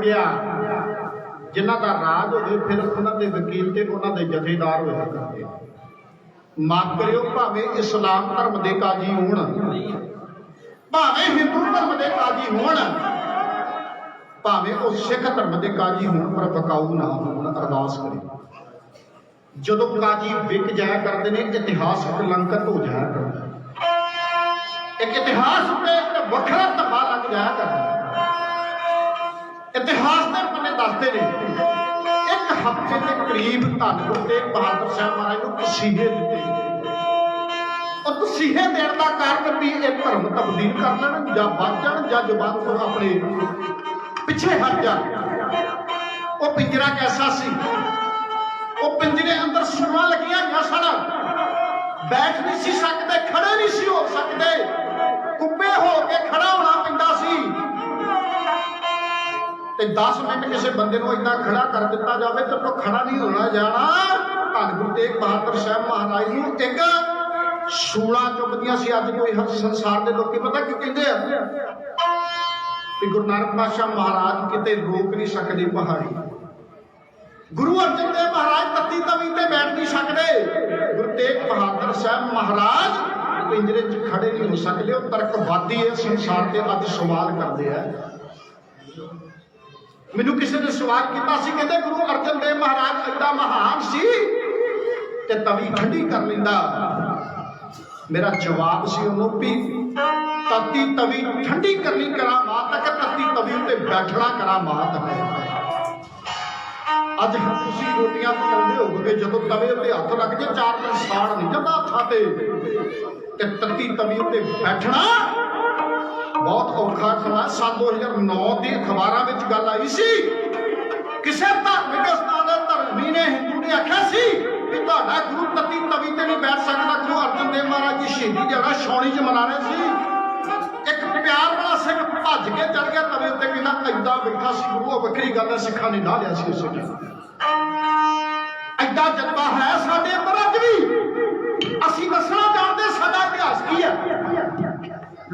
ਗਿਆ। ਜਿਨ੍ਹਾਂ ਦਾ ਰਾਜ ਹੋਵੇ, ਫਿਰ ਉਹਨਾਂ ਦੇ ਵਕੀਲ ਤੇ ਉਹਨਾਂ ਦੇ ਜਥੇਦਾਰ ਹੋਇਆ ਕਰਦੇ ਮਾਫ ਕਰਿਓ, ਭਾਵੇਂ ਇਸਲਾਮ ਧਰਮ ਦੇ ਕਾਜੀ ਹੋਣ। ਭਾਵੇਂ ਹਿੰਦੂ ਧਰਮ ਦੇ ਕਾਜੀ ਹੋਣ। ਭਾਵੇਂ ਉਹ ਸਿੱਖ ਧਰਮ ਦੇ ਕਾਜੀ ਹੋਣ, ਪਰ ਬਕਾਊ ਨਾ ਹੋਣ, ਅਰਦਾਸ ਕਰੇ ਜਦੋਂ ਕਾਜੀ ਵਿਕ ਜਾਇਆ ਕਰਦੇ ਨੇ, ਇਤਿਹਾਸ ਕਲੰਕਿਤ ਹੋ ਜਾਇਆ ਕਰਦਾ। ਇੱਕ ਇਤਿਹਾਸ ਉੱਤੇ ਇੱਕ ਵੱਖਰਾ ਧੱਬਾ ਲੱਗ ਜਾਇਆ ਕਰਦਾ। ਇਤਿਹਾਸ ਦੇ ਪੰਨੇ ਦੱਸਦੇ ਨੇ ਇੱਕ ਹਫ਼ਤੇ ਦੇ ਕਰੀਬ ਧੰਨ ਗੁਰੂ ਤੇਗ ਬਹਾਦਰ ਸਾਹਿਬ ਮਹਾਰਾਜ ਨੂੰ ਤਸੀਹੇ ਦਿੱਤੇ ਉਹ ਤਸੀਹੇ ਦੇਣ ਦਾ ਕਾਰਨ ਵੀ ਇਹ ਧਰਮ ਤਬਦੀਲ ਕਰ ਲੈਣ ਜਾਂ ਵੱਧ ਜਾਣ ਜਾਂ ਜਵਾਨ ਤੋਂ ਆਪਣੇ ਪਿੱਛੇ ਹਟ ਜਾਣ। ਉਹ ਪਿੰਜਰਾ ਕੈਸਾ ਸੀ? ਉਹ ਪਿੰਜਰੇ ਅੰਦਰ ਸੂਰਾਂ ਲੱਗੀਆਂ ਹੋਈਆਂ ਸਨ। ਬੈਠ ਨਹੀਂ ਸੀ ਸਕਦੇ ਖੜੇ ਨਹੀਂ ਸੀ ਹੋ ਸਕਦੇ। ਕੁੱਬੇ ਹੋ ਕੇ ਖੜਾ ਹੋਣਾ ਪੈਂਦਾ ਸੀ। ਤੇ 10 ਮਿੰਟ ਕਿਸੇ ਬੰਦੇ ਨੂੰ ਇਦਾਂ ਖੜਾ ਕਰ ਦਿੱਤਾ ਜਾਵੇ ਤੇ ਉਹ ਖੜਾ ਨਹੀਂ ਹੋਣਾ ਜਾਣਾ। ਧੰਨ ਗੁਰੂ ਤੇਗ ਬਹਾਦਰ ਸਾਹਿਬ ਮਹਾਰਾਜ ਨੂੰ ਇੱਕ ਸੂਲਾ ਚੁੱਕਦੀਆਂ ਸੀ ਅੱਜ ਕੋਈ ਹਰ ਸੰਸਾਰ ਦੇ ਲੋਕੀ, ਪਤਾ ਕੀ ਕਹਿੰਦੇ ਆ? ਵੀ ਗੁਰੂ ਨਾਨਕ ਪਾਤਸ਼ਾਹ ਮਹਾਰਾਜ ਕਿਤੇ ਰੋਕ ਨਹੀਂ ਸਕਦੇ ਪਹਾੜੀ। ਗੁਰੂ ਅਰਜਨ ਦੇਵ ਮਹਾਰਾਜ ਤੱਤੀ ਤਵੀ ਤੇ ਬੈਠ ਨਹੀਂ ਸਕਦੇ। ਗੁਰੂ ਤੇਗ ਬਹਾਦਰ ਸਾਹਿਬ ਮਹਾਰਾਜ ਪਿੰਜਰੇ 'ਚ ਖੜੇ ਨਹੀਂ ਹੋ ਸਕਦੇ। ਉਹ ਤਰਕਵਾਦੀ ਇਸ ਸੰਸਾਰ ਤੇ ਅੱਜ ਸਵਾਲ ਕਰਦੇ ਆ। ਮੈਨੂੰ ਕਿਸੇ ਨੇ ਸਵਾਲ ਕੀਤਾ ਸੀ, ਕਹਿੰਦੇ ਗੁਰੂ ਅਰਜਨ ਦੇਵ ਮਹਾਰਾਜ ਐਡਾ ਮਹਾਨ ਸੀ ਤੇ ਤਵੀ ਠੰਡੀ ਕਰ ਲੈਂਦਾ। ਮੇਰਾ ਜਵਾਬ ਸੀ ਉਹਨੂੰ ਵੀ ਤਤੀ ਤਵੀ ਠੰਡੀ ਕਰਨੀ ਕਰਾਮਾਤ ਹੈ ਤੱਕ ਤਤੀ ਤਵੀ ਉੱਤੇ ਬੈਠਣਾ ਕਰਾਮਾਤ ਹੈ। ਅੱਜ ਤੁਸੀਂ ਰੋਟੀਆਂ ਪਕਾਉਂਦੇ ਹੋਵੋਗੇ, ਜਦੋਂ ਤਵੇ ਉੱਤੇ ਹੱਥ ਰੱਖ ਜੇ ਚਾਰ ਦਿਨ ਸਾੜ ਨਹੀਂ ਜਾਂਦਾ ਹੱਥਾਂ ਤੇ ਤੇ ਤੱਤੀ ਤਵੀ ਉੱਤੇ ਬੈਠਣਾ ਬਹੁਤ ਔਖਾ ਸਮਾਂ ਸਾਲ 2009 ਦੀ ਅਖਬਾਰਾਂ ਵਿੱਚ ਗੱਲ ਆਈ ਸੀ। ਕਿਸੇ ਧਾਰਮਿਕ ਸਥਾਨ ਦੇ ਧਰਮੀ ਨੇ ਹਿੰਦੂ ਨੇ ਆਖਿਆ ਸੀ ਕਿ ਤੁਹਾਡਾ ਗੁਰੂ ਤਤੀ ਤਵੀ ਤੇ ਨਹੀਂ ਬੈਠ ਸਕਦਾ। ਗੁਰੂ ਅਰਜਨ ਦੇਵ ਮਹਾਰਾਜ ਜੀ ਸ਼ਹੀਦੀ ਦਿਹਾੜਾ ਛਾਉਣੀ 'ਚ ਮਨਾ ਰਹੇ ਸੀ। ਇੱਕ ਪਿਆਰ ਵਾਲਾ ਸਿੰਘ ਭੱਜ ਕੇ ਚੜ ਗਿਆ ਤਵੇ ਉੱਤੇ, ਕਹਿੰਦਾ ਐਦਾਂ ਬੈਠਾ ਸੀ ਗੁਰੂ, ਉਹ ਵੱਖਰੀ ਗੱਲ ਹੈ, ਸਿੱਖਾਂ ਨੇ ਨਾ ਲਿਆ ਸੀ ਉਸ ਵੇਲੇ ਐਡਾ ਜਜ਼ਬਾ ਹੈ ਸਾਡੇ ਅੰਦਰ ਅੱਜ ਵੀ।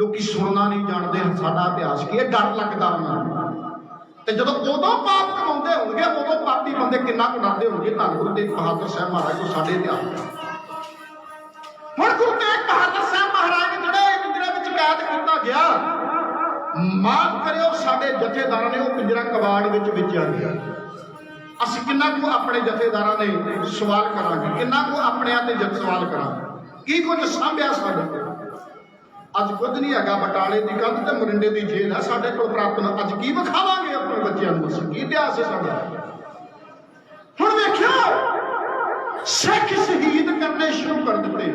ਲੋਕੀ ਸੁਣਨਾ ਨਹੀਂ ਜਾਣਦੇ ਹਨ, ਸਾਡਾ ਇਤਿਹਾਸ ਕੀ ਹੈ? ਡਰ ਲੱਗਦਾ ਉਹਨਾਂ ਨੂੰ। ਤੇ ਜਦੋਂ ਉਦੋਂ ਪਾਪ ਕਮਾਉਂਦੇ ਹੋਣਗੇ, ਉਦੋਂ ਪਾਪੀ ਬੰਦੇ ਕਿੰਨਾ ਕੁ ਡਰਦੇ ਹੋਣਗੇ? ਧੰਨ ਗੁਰੂ ਤੇਗ ਬਹਾਦਰ ਸਾਹਿਬ ਮਹਾਰਾਜ ਤੋਂ ਸਾਡੇ ਇਤਿਹਾਸ ਹੁਣ ਗੁਰੂ ਤੇਗ ਬਹਾਦਰ ਸਾਹਿਬ ਮਹਾਰਾਜ ਨੇ ਜਿਹੜੇ ਪਿੰਜਰੇ ਵਿੱਚ ਕੈਦ ਕੀਤਾ ਗਿਆ, ਮਾਫ ਕਰਿਓ, ਸਾਡੇ ਜਥੇਦਾਰਾਂ ਨੇ ਉਹ ਪਿੰਜਰਾ ਕਬਾੜ ਵਿੱਚ ਵਿਚਿਆ ਗਿਆ। ਅਸੀਂ ਕਿੰਨਾ ਕੁ ਆਪਣੇ ਜਥੇਦਾਰਾਂ ਨੇ ਸਵਾਲ ਕਰਾਂਗੇ, ਕਿੰਨਾ ਕੁ ਆਪਣਿਆਂ ਤੇ ਜਦ ਸਵਾਲ ਕਰਾਂਗੇ। ਕੀ ਕੁਝ ਸਾਂਭਿਆ ਸਾਡੇ? ਅੱਜ ਕੁਝ ਨਹੀਂ ਹੈਗਾ, ਬਟਾਲੇ ਦੀ ਕੰਧ ਤੇ ਮਰਿੰਡੇ ਦੀ ਜੇਲ੍ਹ ਹੈ ਸਾਡੇ ਕੋਲ ਪ੍ਰਾਪਤ ਅੱਜ ਕੀ ਵਿਖਾਵਾਂਗੇ ਆਪਣੇ ਬੱਚਿਆਂ ਨੂੰ ਅਸੀਂ ਕੀ ਇਤਿਹਾਸ ਹੈ ਸਾਡਾ? ਹੁਣ ਵੇਖਿਓ, ਸਿੱਖ ਸ਼ਹੀਦ ਕਰਨੇ ਸ਼ੁਰੂ ਕਰ ਦਿੱਤੇ।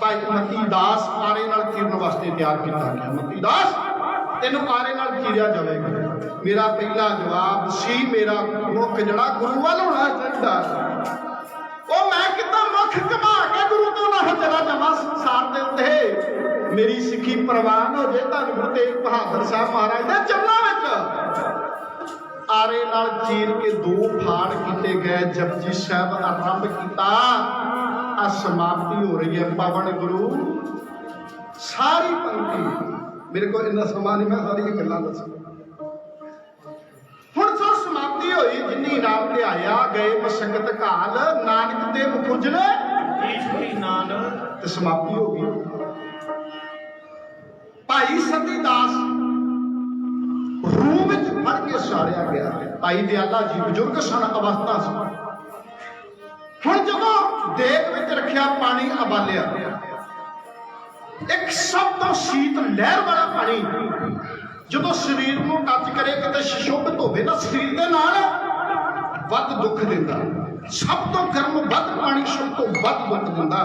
ਭਾਈ ਮਤੀ ਦਾਸ ਆਰੇ ਨਾਲ ਚੀਰਨ ਵਾਸਤੇ ਤਿਆਰ ਕੀਤਾ ਗਿਆ। ਮਤੀ ਦਾਸ ਤੈਨੂੰ ਆਰੇ ਨਾਲ ਚੀਰਿਆ ਜਾਵੇਗਾ। ਮੇਰਾ ਪਹਿਲਾ ਜਵਾਬ ਸੀ, ਮੇਰਾ ਮੁੱਖ ਜਿਹੜਾ ਗੁਰੂ ਵੱਲ ਹੋਣਾ ਚਾਹੀਦਾ ਉਹ ਮੈਂ ਕਿਤਾ ਮੁੱਖ ਕਮਾ ਕੇ ਗੁਰੂ ਤੋਂ ਨਾ ਚਲਾ ਜਾਵਾਂ ਸੰਸਾਰ ਦੇ ਉੱਤੇ? ਮੇਰੀ ਸਿੱਖੀ ਪ੍ਰਵਾਨ ਹੋ ਜੇ ਧੰਨ ਗੁਰੂ ਤੇਗ ਬਹਾਦਰ ਸਾਹਿਬ ਮਹਾਰਾਜ ਦੇ ਚਰਨਾਂ ਵਿੱਚ। ਆਰੇ ਨਾਲ ਚੀਰ ਕੇ ਦੋ ਫਾੜ ਕੀਤੇ ਗਏ ਜਪਜੀ ਸਾਹਿਬ ਆਰੰਭ ਕੀਤਾ। ਆ ਸਮਾਪਤੀ ਹੋ ਰਹੀ ਹੈ ਪਾਵਨ ਗੁਰੂ। ਸਾਰੀ ਪੰਕਤੀ। ਮੇਰੇ ਕੋਲ ਇੰਨਾ ਸਮਾਂ ਨਹੀਂ ਮੈਂ ਸਾਰੀਆਂ ਗੱਲਾਂ ਦੱਸਾਂ। ਹੁਣ ਜੋ ਸਮਾਪਤੀ ਹੋਈ ਜਿੰਨੀ ਰਾਮ ਤੇ ਆਇਆ ਗਏ ਮਸਕਤ ਕਾਲ ਨਾਨਕ ਦੇ ਮੁਖੁਜਲੇ। ਈਸ਼ਵਰੀ ਨਾਨਕ। ਤੇ ਸਮਾਪਤੀ ਹੋ ਗਈ। ਭਾਈ ਸਤੀ ਦਾਸ ਰੂਮ ਵਿੱਚ ਫੜ ਕੇ ਸਾੜਿਆ ਗਿਆ। ਭਾਈ ਦਿਆਲਾ ਜੀ ਬਜ਼ੁਰਗ ਸਨ, ਅਵਸਥਾ ਸੀ। ਹੁਣ ਜਦੋਂ ਦੇਗ ਵਿੱਚ ਰੱਖਿਆ ਪਾਣੀ ਉਬਾਲਿਆ, ਇੱਕ ਸਭ ਤੋਂ ਸ਼ੀਤ ਲਹਿਰ ਵਾਲਾ ਪਾਣੀ ਜਦੋਂ ਸਰੀਰ ਨੂੰ ਟੱਚ ਕਰੇ, ਕਿਤੇ ਸ਼ਿਸ਼ੋਭਿਤ ਹੋਵੇ ਨਾ, ਸਰੀਰ ਦੇ ਨਾਲ ਵੱਧ ਦੁੱਖ ਦਿੰਦਾ। ਸਭ ਤੋਂ ਗਰਮ ਵੱਧ ਪਾਣੀ ਸਭ ਤੋਂ ਵੱਧ ਦੁੱਖ ਦਿੰਦਾ।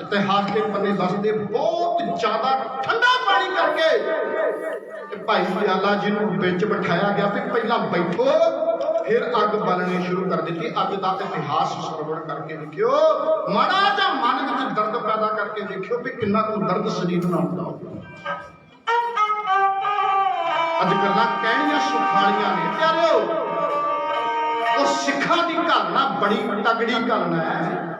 ਇਤਿਹਾਸ ਦੇ ਪੰਨੇ ਦੱਸਦੇ ਬਹੁਤ ਜ਼ਿਆਦਾ ਠੰਡਾ ਪਾਣੀ ਕਰਕੇ। ਤੇ ਭਾਈ ਦਿਆਲਾ ਜੀ ਨੂੰ ਵਿੱਚ ਬਿਠਾਇਆ ਗਿਆ ਤੇ ਪਹਿਲਾਂ ਬੈਠੋ, ਫਿਰ ਅੱਗ ਬਾਲਣੀ ਸ਼ੁਰੂ ਕਰ ਦਿੱਤੀ। ਅੱਗ ਦਾ ਇਤਿਹਾਸ ਸਰਵਣ ਕਰਕੇ ਦੇਖਿਓ ਮਾੜਾ ਜਿਹਾ ਮਨ ਵਿੱਚ ਦਰਦ ਪੈਦਾ ਕਰਕੇ ਦੇਖਿਓ ਵੀ ਕਿੰਨਾ ਕੁ ਦਰਦ ਸਰੀਰ ਨਾਲ ਹੁੰਦਾ ਅੱਜ ਗੱਲਾਂ ਕਹਿਣੀਆਂ ਸੁਖਾਲੀਆਂ ਨੇ। ਪਿਆਰਿਓ, ਉਹ ਸਿੱਖਾਂ ਦੀ ਘਾਲਣਾ ਬੜੀ ਤਗੜੀ ਘਾਲਣਾ ਹੈ।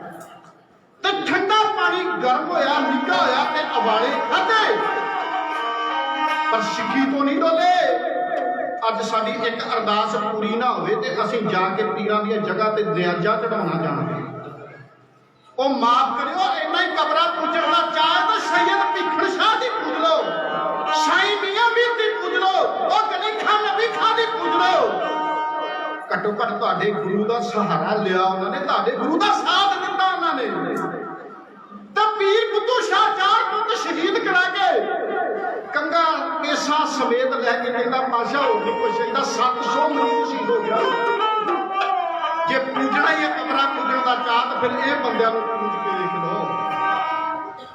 ਤੇ ਠੰਡਾ ਪਾਣੀ ਗਰਮ ਹੋਇਆ, ਨਿੱਘਾ ਹੋਇਆ ਤੇ ਅਵਾਲੇ ਖਾਦੇ ਪਰ ਸਿੱਖੀ ਤੋਂ ਨਹੀਂ ਡੋਲੇ ਅੱਜ ਸਾਡੀ ਇੱਕ ਅਰਦਾਸ ਪੂਰੀ ਨਾ ਹੋਵੇ ਤੇ ਅਸੀਂ ਜਾ ਕੇ ਪੀਰਾਂ ਦੀਆਂ ਜਗ੍ਹਾ ਤੇ ਨਿਆਜ਼ਾ ਚੜਾਉਣਾ ਜਾਣਗੇ ਉਹ ਮਾਫ ਕਰਿਓ, ਇੰਨਾ ਹੀ ਕਬਰਾਂ ਪੁੱਜਣ ਦਾ ਤਾਂ ਸੈਯਦ ਭਿੱਖੜ ਸ਼ਾਹ ਦੀ ਪੁੱਜ ਲਓ। ਸਾਈਂ ਮੀਆਂ ਮੀਰ ਦੀ ਪੁੱਜ ਲਓ। ਉਹ ਗਲੀ ਨਬੀ ਖਾਨ ਦੀ ਪੁੱਜ ਲਓ। ਘੱਟੋ ਘੱਟ ਤੁਹਾਡੇ ਗੁਰੂ ਦਾ ਸਹਾਰਾ ਲਿਆ ਉਹਨਾਂ ਨੇ, ਤੁਹਾਡੇ ਗੁਰੂ ਦਾ ਸਾਥ ਦਿੱਤਾ ਉਹਨਾਂ ਨੇ ਤਾਂ ਪੀਰ ਬੁੱਧੂ ਸ਼ਾਹ ਚਾਰ ਪੁੱਤ ਸ਼ਹੀਦ ਕਰਾ ਕੇ ਕੰਗਾ ਕੇਸਾ ਸਮੇਤ ਲੈ ਕੇ ਕਹਿੰਦਾ ਪਾਸ਼ਾ ਹੋ ਨਹੀਂ ਕੁਛ ਇਹਦਾ 700 ਹੋ ਗਿਆ। ਜੇ ਪੂਜਣਾ ਹੀ ਕਮਰਾ ਪੂਜਣ ਦਾ ਚਾਹ ਫਿਰ ਇਹ ਬੰਦਿਆਂ ਨੂੰ ਪੂਜ ਕੇ ਵੇਖ ਲਓ।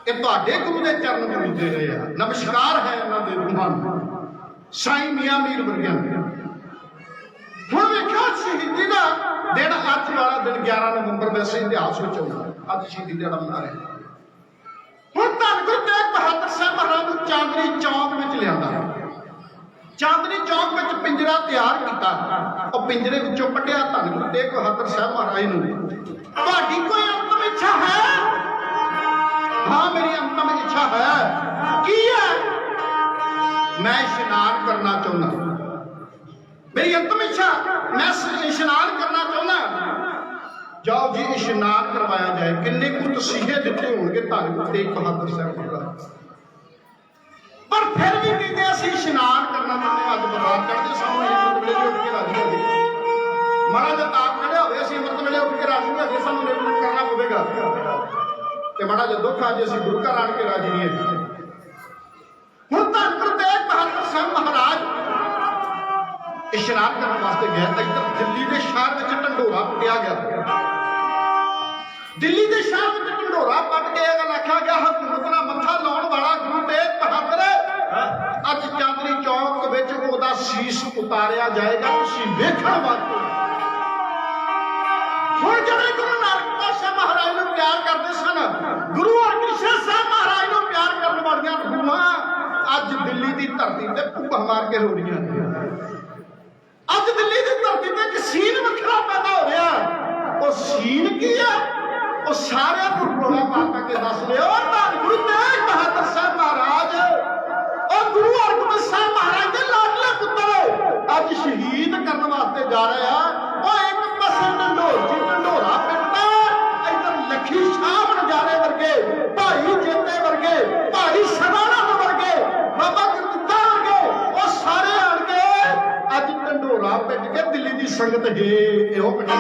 ਇਹ ਤੁਹਾਡੇ ਗੁਰੂ ਦੇ ਚਰਨ ਪੂਜਦੇ ਰਹੇ ਆ। ਨਮਸਕਾਰ ਹੈ ਇਹਨਾਂ ਦੇ ਰੂਹਾਂ ਨੂੰ। ਸਾਈਂ ਮੀਆਂ ਮੀਰ ਵਰਗਿਆਂ ਹੁਣ ਵੇਖਿਆ ਸ਼ਹੀਦੀ ਦਾ ਦਿਨ, ਅੱਜ ਵਾਲਾ ਦਿਨ 11 ਨਵੰਬਰ ਵੈਸੇ ਇਤਿਹਾਸ ਵਿੱਚ ਆਉਂਦਾ। ਅੱਜ ਸ਼ਹੀਦੀ ਦਿਹਾੜਾ ਮਨਾ ਰਹੇ। ਹੁਣ ਧੰਨ ਗੁਰੂ ਤੇਗ ਬਹਾਦਰ ਸਾਹਿਬ ਮਹਾਰਾਜ ਨੂੰ ਚਾਂਦਨੀ ਚੌਕ ਵਿੱਚ ਲਿਆਂਦਾ। ਚਾਂਦਨੀ ਪਿੰਜਰਾ ਤਿਆਰ ਕੀਤਾ। ਉਹ ਪਿੰਜਰੇ ਵਿੱਚੋਂ ਕੱਢਿਆ ਧੰਨ ਗੁਰੂ ਤੇਗ ਬਹਾਦਰ ਸਾਹਿਬ ਮਹਾਰਾਜ ਨੂੰ। ਤੁਹਾਡੀ ਕੋਈ ਅੰਤਮ ਇੱਛਾ ਹੈ? ਹਾਂ, ਮੇਰੀ ਅੰਤਮ ਇੱਛਾ ਹੈ। ਕੀ ਹੈ? ਮੈਂ ਇਸ਼ਨਾਨ ਕਰਨਾ ਚਾਹੁੰਦਾ। ਮੇਰੀ ਅੰਤਮ ਇੱਛਾ, ਮੈਂ ਇਸ਼ਨਾਨ ਕਰਨਾ ਚਾਹੁੰਦਾ। ਜਾਓ ਜੀ, ਇਸ਼ਨਾਨ ਕਰਵਾਇਆ ਜਾਏ। ਕਿੰਨੇ ਕੁ ਤਸੀਹੇ ਦਿੱਤੇ ਹੋਣਗੇ ਧੰਨ ਗੁਰੂ ਤੇਗ ਬਹਾਦਰ ਸਾਹਿਬ ਮਹਾਰਾਜ ਪਰ ਫਿਰ ਵੀ ਕਹਿੰਦੇ ਅਸੀਂ ਇਸ਼ਨਾਨ ਕਰਨਾ ਚਾਹੁੰਦੇ ਅੱਜ ਬਰਾਤ ਚੜ੍ਹਦੇ ਸਾਨੂੰ ਅੰਮ੍ਰਿਤ ਵੇਲੇ ਉੱਠ ਕੇ ਰਾਜੀ ਹੋ ਗਏ ਤਾਪ ਖੜਿਆ ਹੋਵੇ, ਅਸੀਂ ਅੰਮ੍ਰਿਤ ਵੇਲੇ ਉੱਠ ਕੇ ਰਾਜੀ ਨਹੀਂ ਸਾਨੂੰ ਨਿਰਮਲ ਕਰਨਾ ਪਵੇਗਾ। ਤੇ ਮਾੜਾ ਜਿਹਾ ਦੁੱਖ ਆ ਜੇ, ਅਸੀਂ ਗੁਰੂ ਘਰ ਆਣ ਕੇ ਰਾਜੀ ਨਹੀਂ ਹੈਗੇ। ਹੁਣ ਧੰਨ ਗੁਰੂ ਬਹਾਦਰ ਸਾਹਿਬ ਮਹਾਰਾਜ ਇਸ਼ਨਾਨ ਕਰਨ ਵਾਸਤੇ ਗਏ ਤਾਂ ਦਿੱਲੀ ਦੇ ਸ਼ਹਿਰ ਵਿੱਚ ਢੰਡੋਰਾ ਪਟਿਆ ਗਿਆ। ਦਿੱਲੀ ਦੇ ਸ਼ਹਿਰ ਵਿੱਚ ਢੰਡੋਰਾ ਪਟ ਕੇ ਇਹ ਗੱਲ ਆਖਿਆ ਗਿਆ ਹਕੂਮਤ ਨਾਲ ਮੱਥਾ ਲਾਉਣ ਵਾਲਾ ਗੁਰੂ ਤੇਗ ਬਹਾਦਰ ਅੱਜ ਚਾਂਦਨੀ ਚੌਕ ਵਿੱਚ ਉਹਦਾ ਸੀਸ ਉਤਾਰਿਆ ਜਾਏਗਾ, ਤੁਸੀਂ ਵੇਖਣ ਵਾਸਤੇ ਹੁਣ ਜਿਹੜੇ ਗੁਰੂ ਨਾਨਕ ਪਾਤਸ਼ਾਹ ਮਹਾਰਾਜ ਨੂੰ ਪਿਆਰ ਕਰਦੇ ਸਨ, ਗੁਰੂ ਹਰਕ੍ਰਿਸ਼ਨ ਸਾਹਿਬ ਮਹਾਰਾਜ ਨੂੰ ਪਿਆਰ ਕਰਨ ਵਾਲੀਆਂ ਰੂਹਾਂ ਅੱਜ ਦਿੱਲੀ ਦੀ ਧਰਤੀ ਤੇ ਭੁੱਖਾ ਮਾਰ ਕੇ ਰੋ ਰਹੀਆਂ ਨੇ। ਅੱਜ ਦਿੱਲੀ ਦੀ ਧਰਤੀ ਤੇ ਇੱਕ ਸੀਨ ਵੱਖਰਾ ਪੈਦਾ ਹੋ ਰਿਹਾ। ਉਹ ਸੀਨ ਕੀ ਆ? ਉਹ ਸਾਰਿਆਂ ਨੂੰ ਰੋਲਾ ਪਾ ਕੇ ਦੱਸ ਰਿਹਾ, ਉਹ ਧੰਨ ਗੁਰੂ ਤੇਗ ਬਹਾਦਰ ਸਾਹਿਬ ਮਹਾਰਾਜ ਗੁਰੂ ਹਰਗੋਬਿੰਦ ਸਾਹਿਬ ਮਹਾਰਾਜ ਦੇ ਲਾਡਲੇ ਪੁੱਤਰ। ਅੱਜ ਸ਼ਹੀਦ ਕਰਨ ਵਾਸਤੇ ਜਾ ਰਹੇ ਆ। ਉਹ ਇੱਕ ਪਾਸੇ ਢੰਡੋਰ ਜੀ ਢੰਡੋਰਾ ਪਿੱਟਦਾ ਇੱਧਰ ਲੱਖੀ ਸ਼ਾਹ ਨਜ਼ਾਰੇ ਵਰਗੇ, ਭਾਈ ਜੇਤੇ ਵਰਗੇ, ਭਾਈ ਸਦਾਨੰਦ ਵਰਗੇ, ਬਾਬਾ ਗੁਰਦਿੱਤਾ ਵਰਗੇ, ਉਹ ਸਾਰੇ ਆਣ ਕੇ ਅੱਜ ਢੰਡੋਰਾ ਪਿੰਡ ਕੇ ਦਿੱਲੀ ਦੀ ਸੰਗਤ ਹੈ ਇਹੋ ਪਿੱਟ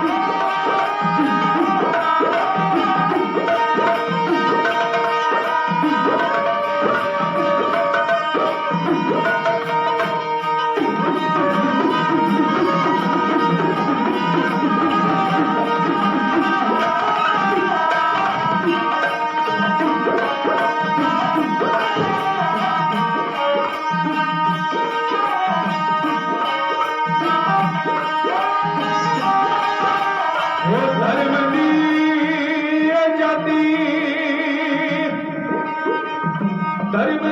ਉਹ ਧਰਮ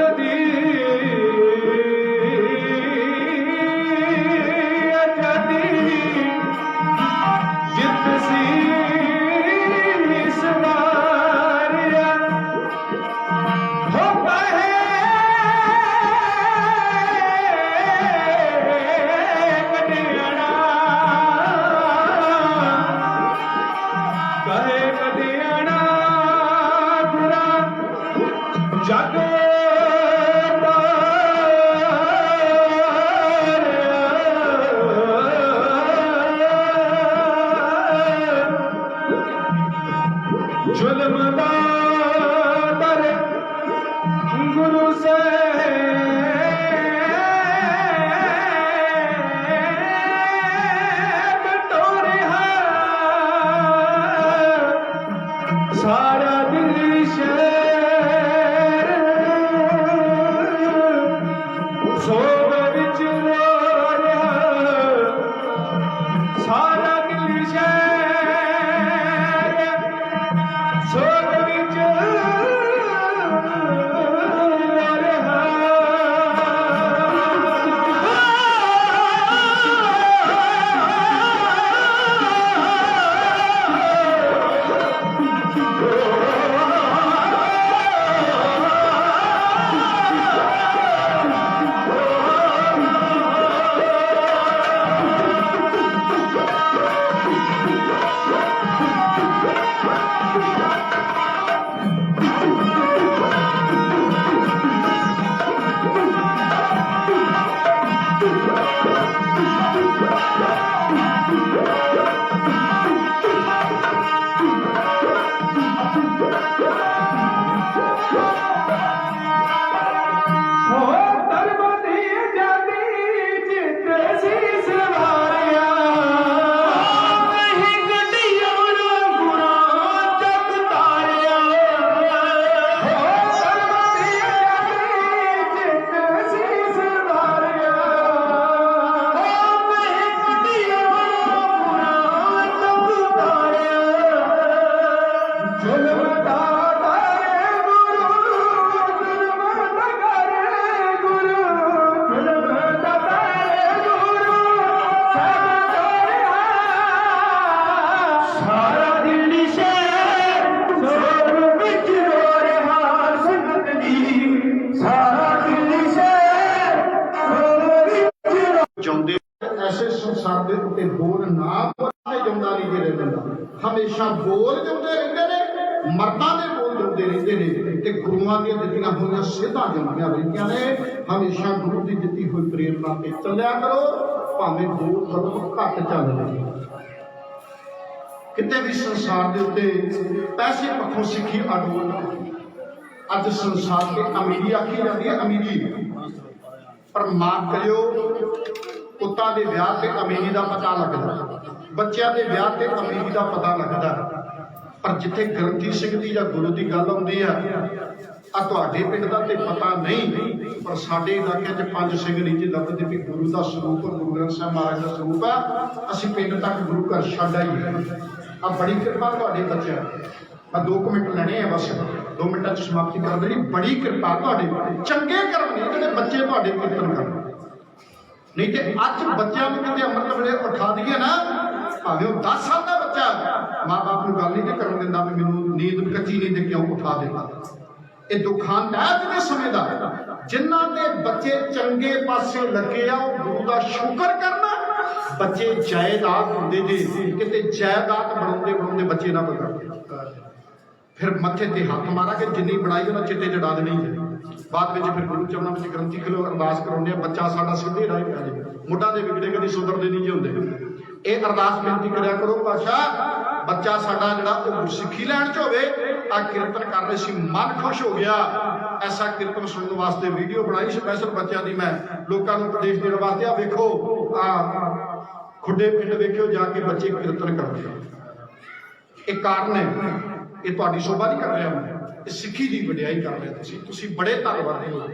So ਗੁਰੂਆਂ ਦੀਆਂ ਦਿੱਤੀਆਂ ਹੋਈਆਂ ਸਿੱਧਾਂ ਜੰਦੀਆਂ ਰਹਿੰਦੀਆਂ ਨੇ। ਹਮੇਸ਼ਾ ਗੁਰੂ ਦੀ ਦਿੱਤੀ ਹੋਈ ਪ੍ਰੇਰਣਾ ਤੇ ਚੱਲਿਆ ਕਰੋ, ਭਾਵੇਂ ਗੁਰੂ ਕਦਮ ਘੱਟ ਚੱਲ ਜਾਵੇ ਕਿਤੇ ਵੀ ਸੰਸਾਰ ਦੇ ਉੱਤੇ ਪੈਸੇ ਪੱਖੋਂ ਸਿੱਖੀ ਅਡੋਲ ਅੱਜ ਸੰਸਾਰ ਤੇ ਅਮੀਰੀ ਆਖੀ ਜਾਂਦੀ ਹੈ, ਅਮੀਰੀ। ਪਰ ਮਾਫ ਕਰਿਓ, ਪੁੱਤਾਂ ਦੇ ਵਿਆਹ ਤੇ ਅਮੀਰੀ ਦਾ ਪਤਾ ਲੱਗਦਾ ਬੱਚਿਆਂ ਦੇ ਵਿਆਹ ਤੇ ਅਮੀਰੀ ਦਾ ਪਤਾ ਲੱਗਦਾ ਪਰ ਜਿੱਥੇ ਗ੍ਰੰਥੀ ਸਿੰਘ ਦੀ ਜਾਂ ਗੁਰੂ ਦੀ ਗੱਲ ਆਉਂਦੀ ਆ ਆ ਤੁਹਾਡੇ ਪਿੰਡ ਦਾ ਤੇ ਪਤਾ ਨਹੀਂ, ਪਰ ਸਾਡੇ ਇਲਾਕੇ 'ਚ ਪੰਜ ਸਿੰਘ ਨੀਚੇ ਲੱਭਦੇ ਵੀ ਗੁਰੂ ਦਾ ਸਰੂਪ, ਗੁਰੂ ਗ੍ਰੰਥ ਸਾਹਿਬ ਮਹਾਰਾਜ ਦਾ ਸਰੂਪ ਆ। ਅਸੀਂ ਪਿੰਡ ਤੱਕ ਗੁਰੂ ਘਰ ਛੱਡ ਆਈਏ ਆ ਬੜੀ ਕਿਰਪਾ ਤੁਹਾਡੇ ਬੱਚਿਆਂ ਮੈਂ 2 ਮਿੰਟ ਲੈਣੇ ਆ ਬਸ। 2 ਮਿੰਟਾਂ 'ਚ ਸਮਾਪਤੀ ਕਰ ਦੇਣੀ। ਬੜੀ ਕਿਰਪਾ ਤੁਹਾਡੇ ਚੰਗੇ ਕਰਮ ਨੇ ਜਿਹੜੇ ਬੱਚੇ ਤੁਹਾਡੇ ਕੀਰਤਨ ਕਰਨ। ਨਹੀਂ ਤੇ ਅੱਜ ਬੱਚਿਆਂ ਨੂੰ ਕਿਤੇ ਅੰਮ੍ਰਿਤ ਵੇਲੇ ਉਠਾ ਦਈਏ ਨਾ, ਭਾਵੇਂ ਉਹ 10 ਸਾਲ ਦਾ ਬੱਚਾ ਮਾਂ-ਬਾਪ ਨੂੰ ਗੱਲ ਨਹੀਂ ਤੇ ਕਰਨ ਦਿੰਦਾ ਵੀ ਮੈਨੂੰ ਨੀਂਦ ਕੱਚੀ ਨਹੀਂ ਨੀਂਦ ਕਿਉਂ ਉਠਾ ਦਿੱਤਾ ਇਹ ਦੁਖਾਂਦਾਇਕ ਦੇ ਸਮੇਂ ਦਾ। ਜਿਨ੍ਹਾਂ ਦੇ ਬੱਚੇ ਚੰਗੇ ਪਾਸੇ ਲੱਗੇ ਆ, ਉਹ ਗੁਰੂ ਦਾ ਸ਼ੁਕਰ ਕਰਨਾ। ਬੱਚੇ ਜਾਇਦਾਦ ਹੁੰਦੇ ਨੇ ਕਿਤੇ ਜਾਇਦਾਦ ਬਣਾਉਂਦੇ ਬਣਾਉਂਦੇ ਬੱਚੇ ਨਾ ਬਗੜਦੇ ਫਿਰ ਮੱਥੇ ਤੇ ਹੱਥ ਮਾਰਾਂਗੇ ਜਿੰਨੀ ਬਣਾਈ ਉਹਨਾਂ ਚਿੱਟੇ ਚੜਾ ਦੇਣੀ ਹੈ। ਬਾਅਦ ਵਿੱਚ ਫਿਰ ਗੁਰੂ ਚਰਨਾਂ ਵਿੱਚ ਗ੍ਰੰਥੀ ਖਲੋ ਅਰਦਾਸ ਕਰਾਉਂਦੇ ਆ, ਬੱਚਾ ਸਾਡਾ ਸਿੱਧੇ ਰਾਹ ਪੈ ਜਾਏ ਮੁੱਢਾਂ ਦੇ ਵਿਗੜੇ ਕਦੀ ਸੁਧਰਦੇ ਨਹੀਂ ਜੀ ਹੁੰਦੇ। ਇਹ ਅਰਦਾਸ ਬੇਨਤੀ ਕਰਿਆ ਕਰੋ ਪਾਸ਼ਾ ਬੱਚਾ ਸਾਡਾ ਜਿਹੜਾ ਉਹ ਸਿੱਖੀ ਲੈਣ ਚ ਹੋਵੇ ਆ ਕੀਰਤਨ ਕਰ ਰਹੇ ਸੀ, ਮਨ ਖੁਸ਼ ਹੋ ਗਿਆ। ਐਸਾ ਕੀਰਤਨ ਸੁਣਨ ਵਾਸਤੇ ਵੀਡੀਓ ਬਣਾਈ ਸਪੈਸ਼ਲ ਬੱਚਿਆਂ ਦੀ ਮੈਂ। ਲੋਕਾਂ ਨੂੰ ਉਪਦੇਸ਼ ਦੇਣ ਵਾਸਤੇ ਆ ਵੇਖੋ ਆ ਖੁੱਡੇ ਪਿੰਡ ਵੇਖਿਓ, ਜਾ ਕੇ ਬੱਚੇ ਕੀਰਤਨ ਕਰਦੇ ਆ। ਇਹ ਕਾਰਨ ਹੈ। ਇਹ ਤੁਹਾਡੀ ਸ਼ੋਭਾ ਨਹੀਂ ਕਰ ਰਿਹਾ ਮੈਂ। ਇਹ ਸਿੱਖੀ ਦੀ ਵਡਿਆਈ ਕਰ ਰਿਹਾ ਤੁਸੀਂ। ਤੁਸੀਂ ਬੜੇ ਧੰਨਵਾਦੀ ਹੋ।